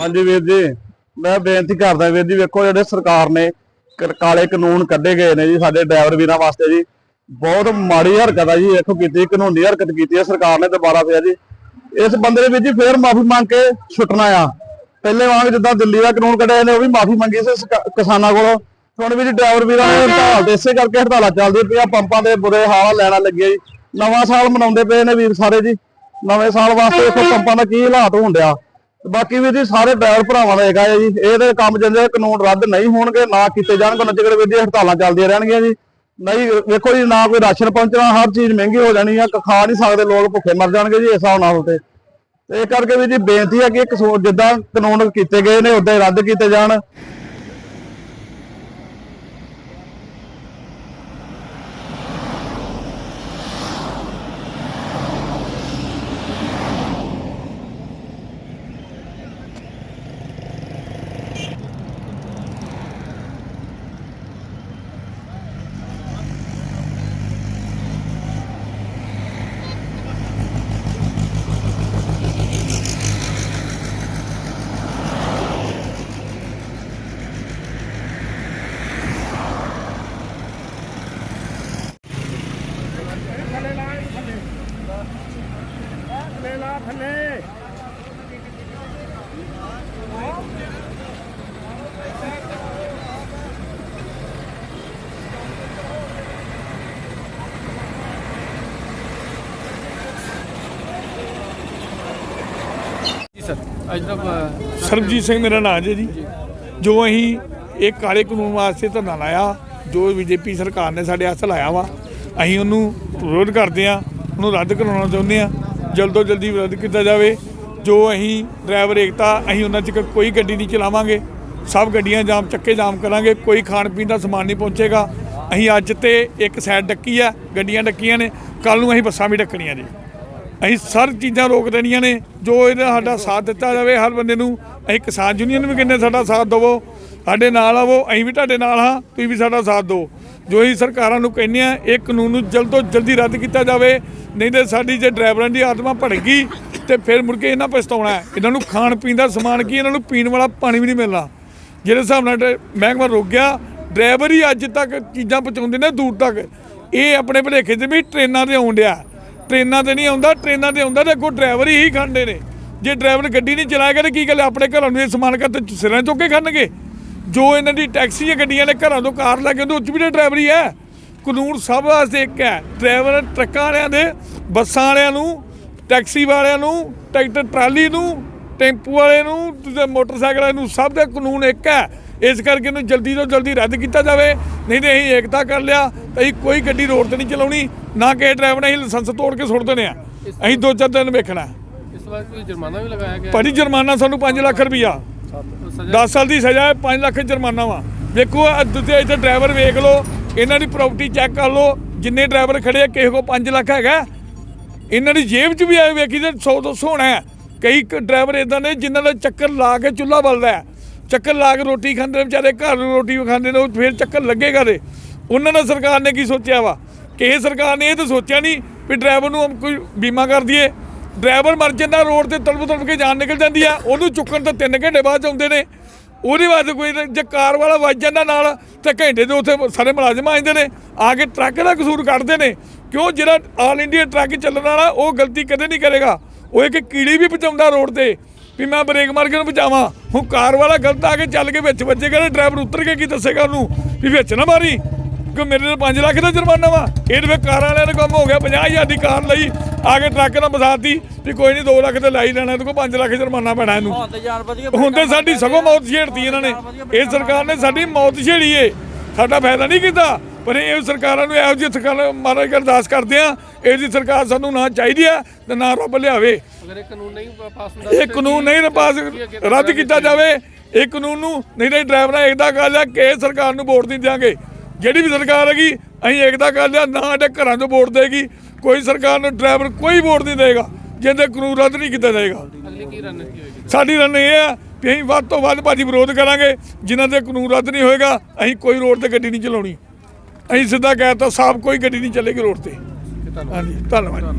ਹਾਂਜੀ ਵੀਰ ਜੀ ਮੈਂ ਬੇਨਤੀ ਕਰਦਾ ਵੀਰ ਜੀ ਵੇਖੋ ਜਿਹੜੇ ਸਰਕਾਰ ਨੇ ਕਾਲੇ ਕਾਨੂੰਨ ਕੱਢੇ ਗਏ ਨੇ ਜੀ ਸਾਡੇ ਡਰਾਈਵਰ ਵੀਰਾਂ ਵਾਸਤੇ ਜੀ ਬਹੁਤ ਮਾੜੀ ਹਰਕਤ ਆ ਜੀ ਵੇਖੋ ਕੀਤੀ ਕਾਨੂੰਨੀ ਹਰਕਤ ਕੀਤੀ ਹੈ ਸਰਕਾਰ ਨੇ ਦੁਬਾਰਾ ਫੇਰ ਜੀ। ਇਸ ਬੰਦੇ ਦੇ ਵਿੱਚ ਜੀ ਫੇਰ ਮਾਫੀ ਮੰਗ ਕੇ ਛੁੱਟਣਾ ਆ। ਪਹਿਲੇ ਵਾਂਗ ਜਿੱਦਾਂ ਦਿੱਲੀ ਦਾ ਕਾਨੂੰਨ ਕੱਢਿਆ ਨੇ ਉਹ ਵੀ ਮਾਫੀ ਮੰਗੀ ਸੀ ਕਿਸਾਨਾਂ ਕੋਲੋਂ। ਹੁਣ ਵੀ ਜੀ ਡਰਾਈਵਰ ਵੀਰਾਂ ਨੇ ਹੜਤਾਲ ਤੇ ਇਸੇ ਕਰਕੇ ਹੜਤਾਲਾਂ ਚੱਲਦੀਆਂ ਪਈਆਂ ਪੰਪਾਂ ਦੇ ਬੁਰੇ ਹਾਲ ਲੈਣਾ ਲੱਗੇ ਜੀ। ਨਵਾਂ ਸਾਲ ਮਨਾਉਂਦੇ ਪਏ ਨੇ ਵੀਰ ਸਾਰੇ ਜੀ। ਨਵੇਂ ਸਾਲ ਵਾਸਤੇ ਦੇਖੋ ਪੰਪਾਂ ਦਾ ਕੀ ਹਾਲਾਤ ਹੋਣ ਡਿਆ। ਬਾਕੀ ਵੀ ਜੀ ਸਾਰੇ ਡਰਾਈਵਰ ਭਰਾਵਾਂ ਦਾ ਹੈਗਾ ਹੈ ਜੀ। ਇਹਦੇ ਕੰਮ ਜਾਂਦੇ ਕਾਨੂੰਨ ਰੱਦ ਨਹੀਂ ਹੋਣਗੇ, ਨਾ ਕੀਤੇ ਜਾਣਗੇ ਉਹਨਾਂ ਚਿਰ ਵੀ ਜੀ ਹੜਤਾਲਾਂ ਚੱਲਦੀਆਂ ਰਹਿਣਗੀਆਂ ਜੀ। ਨਹੀਂ, ਵੇਖੋ ਜੀ, ਨਾ ਕੋਈ ਰਾਸ਼ਨ ਪਹੁੰਚਣਾ, ਹਰ ਚੀਜ਼ ਮਹਿੰਗੀ ਹੋ ਜਾਣੀ ਆ ਖਾ ਨਹੀਂ ਸਕਦੇ, ਲੋਕ ਭੁੱਖੇ ਮਰ ਜਾਣਗੇ ਜੀ, ਇਸ ਹਿਸਾਬ ਨਾਲ ਤੇ। ਇਹ ਕਰਕੇ ਵੀ ਜੀ ਬੇਨਤੀ ਹੈ ਕਿ ਇੱਕ ਜਿੱਦਾਂ ਕਾਨੂੰਨ ਕੀਤੇ ਗਏ ਨੇ, ਉਦਾਂ ਹੀ ਰੱਦ ਕੀਤੇ ਜਾਣ। ਜੀ ਸਰ ਅੱਜ ਦਾ ਅ, ਸਰਬਜੀਤ ਸਿੰਘ ਮੇਰਾ ਨਾਮ ਹੈ ਜੀ। ਜੋ ਅਸੀਂ ਇਹ ਕਾਲੇ ਕਾਨੂੰਨ ਵਾਸਤੇ ਧਰਨਾ ਲਾਇਆ ਜੋ ਬੀਜੇਪੀ ਸਰਕਾਰ ਨੇ ਸਾਡੇ ਹੱਥ ਲਾਇਆ ਵਾ ਅਸੀਂ ਉਹਨੂੰ ਵਿਰੋਧ ਕਰਦੇ ਆ ਉਹਨੂੰ ਰੱਦ ਕਰਾਉਣਾ ਚਾਹੁੰਦੇ ਆ ਜਲਦੋ ਜਲਦੀ ਰੱਦ ਕੀਤਾ ਜਾਵੇ। ਜੋ ਅਸੀਂ ਡਰਾਈਵਰ ਏਕਤਾ, ਅਸੀਂ ਉਹਨਾਂ ਚ ਕੋਈ ਗੱਡੀ ਨਹੀਂ ਚਲਾਵਾਂਗੇ। ਸਭ ਗੱਡੀਆਂ ਜਾਮ, ਚੱਕੇ ਜਾਮ ਕਰਾਂਗੇ। ਕੋਈ ਖਾਣ ਪੀਣ ਦਾ ਸਮਾਨ ਨਹੀਂ ਪਹੁੰਚੇਗਾ। ਅਸੀਂ ਅੱਜ ਤੇ ਇੱਕ ਸਾਈਡ ਡੱਕੀ ਆ, ਗੱਡੀਆਂ ਡੱਕੀਆਂ ਨੇ। ਕੱਲ ਨੂੰ ਅਸੀਂ ਬੱਸਾਂ ਵੀ ਡੱਕਣੀਆਂ ਜੀ ਅਸੀਂ ਸਰ ਚੀਜ਼ਾਂ ਰੋਕ ਦੇਣੀਆਂ ਨੇ। ਜੋ ਇਹਦਾ ਸਾਡਾ ਸਾਥ ਦਿੱਤਾ ਜਾਵੇ ਹਰ ਬੰਦੇ ਨੂੰ। ਅਸੀਂ ਕਿਸਾਨ ਯੂਨੀਅਨ ਵੀ ਕਹਿੰਦੇ ਸਾਡਾ ਸਾਥ ਦਿਵੋ। ਸਾਡੇ ਨਾਲ ਆਵੋ, ਅਸੀਂ ਵੀ ਤੁਹਾਡੇ ਨਾਲ ਹਾਂ, ਤੁਸੀਂ ਵੀ ਸਾਡਾ ਸਾਥ ਦਿਓ। ਜੋ ਅਸੀਂ ਸਰਕਾਰਾਂ ਨੂੰ ਕਹਿੰਦੇ ਆ ਇਹ ਕਾਨੂੰਨ ਨੂੰ ਜਲਦ ਤੋਂ ਜਲਦੀ ਰੱਦ ਕੀਤਾ ਜਾਵੇ, ਨਹੀਂ ਤੇ ਸਾਡੀ ਜੇ ਡਰਾਈਵਰਾਂ ਦੀ ਆਤਮਾ ਭੜਕੀ, ਤੇ ਫਿਰ ਮੁੜ ਕੇ ਇਹਨਾਂ ਪਛਤਾਉਣਾ ਇਹਨਾਂ ਨੂੰ ਖਾਣ ਪੀਣ ਦਾ ਸਮਾਨ ਕੀ ਇਹਨਾਂ ਨੂੰ ਪੀਣ ਵਾਲਾ ਪਾਣੀ ਵੀ ਨਹੀਂ ਮਿਲਣਾ। ਜਿਹੜੇ ਹਿਸਾਬ ਨਾਲ ਡ- ਮਹਿਕਮਾ ਰੁਕ ਗਿਆ, ਡਰਾਈਵਰ ਹੀ ਅੱਜ ਤੱਕ ਚੀਜ਼ਾਂ ਪਹੁੰਚਾਉਂਦੇ ਨੇ, ਦੂਰ ਤੱਕ। ਇਹ ਆਪਣੇ ਭਲੇਖੇ 'ਚ ਵੀ ਟ੍ਰੇਨਾਂ ਤੇ ਆਉਣ ਡਿਆ। ਟ੍ਰੇਨਾਂ ਤੇ ਨਹੀਂ ਆਉਂਦਾ, ਟ੍ਰੇਨਾਂ ਤੇ ਆਉਂਦਾ ਤੇ ਅੱਗੋਂ ਡਰਾਈਵਰ ਹੀ ਖਾਂਦੇ ਨੇ। ਜੇ ਡਰਾਈਵਰ ਗੱਡੀ ਨਹੀਂ ਚਲਾਏਗਾ, ਤੇ ਕੀ ਗੱਲ ਆਪਣੇ ਘਰਾਂ ਨੂੰ ਇਹ ਸਮਾਨ ਕਰ ਸਿਰਾਂ ਚੁੱਕ ਕੇ ਖਾਣਗੇ। ਜੋ ਇਹਨਾਂ ਦੀ ਟੈਕਸੀ ਦੀਆਂ ਗੱਡੀਆਂ ਨੇ ਘਰਾਂ ਤੋਂ ਕਾਰ ਲੈ ਕੇ ਉਹਦੇ ਉੱਚ ਵੀ ਤਾਂ ਡਰਾਈਵਰ ਹੀ। ਹੈ ਕਾਨੂੰਨ ਸਭ ਵਾਸਤੇ ਇੱਕ ਹੈ। ਡਰਾਈਵਰ ਟਰੱਕਾਂ ਵਾਲਿਆਂ ਦੇ ਬੱਸਾਂ ਵਾਲਿਆਂ ਨੂੰ ਟੈਕਸੀ ਵਾਲਿਆਂ ਨੂੰ ਟਰੈਕਟਰ ਟਰਾਲੀ ਨੂੰ ਟੈਂਪੂ ਵਾਲੇ ਨੂੰ ਤੇ ਮੋਟਰਸਾਈਕਲ ਵਾਲੇ ਨੂੰ ਸਭ ਦਾ ਕਾਨੂੰਨ ਇੱਕ ਹੈ। ਇਸ ਕਰਕੇ ਇਹਨੂੰ ਜਲਦੀ ਤੋਂ ਜਲਦੀ ਰੱਦ ਕੀਤਾ ਜਾਵੇ। ਨਹੀਂ ਤੇ ਅਸੀਂ ਏਕਤਾ ਕਰ ਲਿਆ ਤਾਂ ਅਸੀਂ ਕੋਈ ਗੱਡੀ ਰੋਡ ਤੇ ਨਹੀਂ ਚਲਾਉਣੀ ਨਾ ਕਿਸੇ ਡਰਾਈਵਰ ਨੇ ਅਸੀਂ ਲਾਇਸੈਂਸ ਤੋੜ ਕੇ ਸੁੱਟ ਦੇਣੇ ਆ। ਅਸੀਂ ਦੋ ਚਾਰ ਦਿਨ ਵੇਖਣਾ। ਇਸ ਬਾਅਦ ਕੋਈ ਜੁਰਮਾਨਾ ਵੀ ਲਗਾਇਆ ਗਿਆ? ਭਾਜੀ ਜੁਰਮਾਨਾ ਸਾਨੂੰ 5 ਲੱਖ ਰੁਪਈਆ। 10 ਸਾਲ ਦੀ ਸਜ਼ਾ ਹੈ 5 ਲੱਖ ਜੁਰਮਾਨਾ ਵਾ। ਦੇਖੋ, ਆਹ ਇੱਥੇ ਡਰਾਈਵਰ ਵੇਖ ਲਓ, ਇਹਨਾਂ ਦੀ ਪ੍ਰਾਪਰਟੀ ਚੈੱਕ ਕਰ ਲਓ, ਜਿੰਨੇ ਡਰਾਈਵਰ ਖੜੇ ਆ, ਕਿਸੇ ਕੋ 5 ਲੱਖ ਹੈਗਾ। ਇਹਨਾਂ ਦੀ ਜੇਬ 'ਚ ਵੀ ਆਏ ਵੇਖੀ ਤੇ 100 200 ਹੋਣਾ ਹੈ। ਕਈ ਕ ਡਰਾਈਵਰ ਇਦਾਂ ਨੇ ਜਿਨ੍ਹਾਂ ਦਾ ਚੱਕਰ ਲਾ ਕੇ ਚੁੱਲ੍ਹਾ ਬਲਦਾ ਹੈ। ਚੱਕਰ ਲਾ ਕੇ ਰੋਟੀ ਖਾਂਦੇ ਨੇ, ਵਿਚਾਰੇ ਘਰ ਰੋਟੀ ਖਾਂਦੇ ਨੇ, ਉਹ ਫਿਰ ਚੱਕਰ ਲੱਗੇਗਾ ਤੇ। ਉਹਨਾਂ ਦਾ ਸਰਕਾਰ ਨੇ ਕੀ ਸੋਚਿਆ ਵਾ? ਕਿਸੇ ਸਰਕਾਰ ਨੇ ਇਹ ਤਾਂ ਸੋਚਿਆ ਨਹੀਂ ਵੀ ਡਰਾਈਵਰ ਨੂੰ ਕੋਈ ਬੀਮਾ ਕਰ ਦਈਏ। ਡਰਾਈਵਰ ਮਰ ਜਾਂਦਾ, ਰੋਡ ਤੇ ਤੜਪ ਤੜਪ ਕੇ ਜਾਨ ਨਿਕਲ ਜਾਂਦੀ ਆ, ਉਹਨੂੰ ਚੁੱਕਣ ਤਾਂ 3 ਘੰਟੇ ਬਾਅਦ 'ਚ ਆਉਂਦੇ ਨੇ। ਉਹਦੇ ਵਾਸਤੇ ਕੋਈ ਜੇ ਕਾਰ ਵਾਲਾ ਵੱਜ ਜਾਂਦਾ ਨਾਲ, ਤੇ ਘੰਟੇ ਦੇ ਉੱਥੇ ਸਾਰੇ ਮੁਲਾਜ਼ਮ ਆ ਜਾਂਦੇ ਨੇ, ਆ ਕੇ ਟਰੱਕ ਦਾ ਕਸੂਰ ਕੱਢਦੇ ਨੇ। ਕਿਉਂ? ਜਿਹੜਾ ਆਲ ਇੰਡੀਆ ਟਰੱਕ ਚੱਲਣ ਵਾਲਾ, ਉਹ ਗਲਤੀ ਕਦੇ ਨਹੀਂ ਕਰੇਗਾ। ਉਹ ਇੱਕ ਕੀੜੀ ਵੀ ਪਹੁੰਚਾਉਂਦਾ ਰੋਡ ਤੇ, ਵੀ ਮੈਂ ਬ੍ਰੇਕ ਮਾਰ ਕੇ ਉਹਨੂੰ ਬਚਾਵਾਂ ਹੁਣ ਕਾਰ ਵਾਲਾ ਗਲਤ ਆ ਕੇ ਚੱਲ ਕੇ ਵਿੱਚ ਵੱਜੇਗਾ ਤੇ ਡਰਾਈਵਰ ਉਤਰ ਕੇ ਕੀ ਦੱਸੇਗਾ ਉਹਨੂੰ? ਵੀ ਵਿੱਚ ਨਾ ਮਾਰੀ ਕਿ ਮੇਰੇ ਨਾਲ 5 ਲੱਖ ਦਾ ਜੁਰਮਾਨਾ ਵਾ? ਇਹ ਤੇ ਫਿਰ ਕਾਰ ਵਾਲਿਆਂ ਦਾ ਕੰਮ ਹੋ ਗਿਆ 50000 ਦੀ ਕਾਰ ਲਈ। ਆ ਕੇ ਟਰੱਕ ਨਾਲ ਬਸਾਤੀ ਵੀ ਕੋਈ ਨਹੀਂ 2 ਲੱਖ ਤੇ ਲਾਈ ਲੈਣਾ ਤੇ ਕੋਈ 5 ਲੱਖ ਜੁਰਮਾਨਾ ਪੈਣਾ ਇਹਨੂੰ। ਹੁਣ ਤੇ ਸਾਡੀ ਸਗੋਂ ਮੌਤ ਛੇੜਤੀ ਇਹਨਾਂ ਨੇ। ਇਹ ਸਰਕਾਰ ਨੇ ਸਾਡੀ ਮੌਤ ਛੇੜੀ ਏ। ਸਾਡਾ ਫਾਇਦਾ ਨਹੀਂ ਕੀਤਾ ਪਰ ਇਹ ਸਰਕਾਰਾਂ ਨੂੰ ਇਹੋ ਜਿਹੀ ਸਰਕਾਰ ਮਹਾਰਾਜ ਅਰਦਾਸ ਕਰਦੇ ਆ ਇਹ ਜੀ ਸਰਕਾਰ ਸਾਨੂੰ ਨਾ ਚਾਹੀਦੀ ਆ ਤੇ ਨਾ ਰੱਬ ਲਿਆਵੇ। ਅਗਰ ਇਹ ਕਾਨੂੰਨ ਨਹੀਂ ਪਾਸ ਹੁੰਦਾ ਇਹ ਕਾਨੂੰਨ ਨਹੀਂ ਪਾਸ ਰੱਦ ਕੀਤਾ ਜਾਵੇ ਇਹ ਕਾਨੂੰਨ ਨੂੰ ਨਹੀਂ ਤਾਂ ਡਰਾਈਵਰਾਂ ਏਕਤਾ ਕਰ ਲਿਆ ਕਿ ਸਰਕਾਰ ਨੂੰ ਵੋਟ ਨਹੀਂ ਦਿਆਂਗੇ। ਜਿਹੜੀ ਵੀ ਸਰਕਾਰ ਹੈਗੀ ਅਸੀਂ ਏਕਤਾ ਕਰ ਲਿਆ ਨਾ ਸਾਡੇ ਘਰਾਂ 'ਚੋਂ ਵੋਟ ਦੇਗੀ। ਕੋਈ ਸਰਕਾਰ ਨੂੰ ਡਰਾਈਵਰ ਕੋਈ ਵੋਟ ਨਹੀਂ ਦੇਗਾ ਜਿਹਦੇ ਕਾਨੂੰਨ ਰੱਦ ਨਹੀਂ ਕੀਤਾ ਜਾਏਗਾ। ਅਗਲੀ ਕੀ ਰਣਨੀਤੀ ਹੋਏਗੀ? ਸਾਡੀ ਰਨ ਇਹ ਆ ਵੀ ਅਸੀਂ ਵੱਧ ਤੋਂ ਵੱਧ ਭਾਜੀ ਵਿਰੋਧ ਕਰਾਂਗੇ ਜਿਨ੍ਹਾਂ ਦੇ ਕਾਨੂੰਨ ਰੱਦ ਨਹੀਂ ਹੋਏਗਾ ਅਸੀਂ ਕੋਈ ਰੋਡ ਤੇ ਗੱਡੀ ਨਹੀਂ ਚਲਾਉਣੀ। ਅਸੀਂ ਸਿੱਧਾ ਕਹਿ ਤਾ ਸਾਫ਼ ਕੋਈ ਗੱਡੀ ਨਹੀਂ ਚੱਲੇਗੀ ਰੋਡ ਤੇ। ਹਾਂਜੀ ਧੰਨਵਾਦ।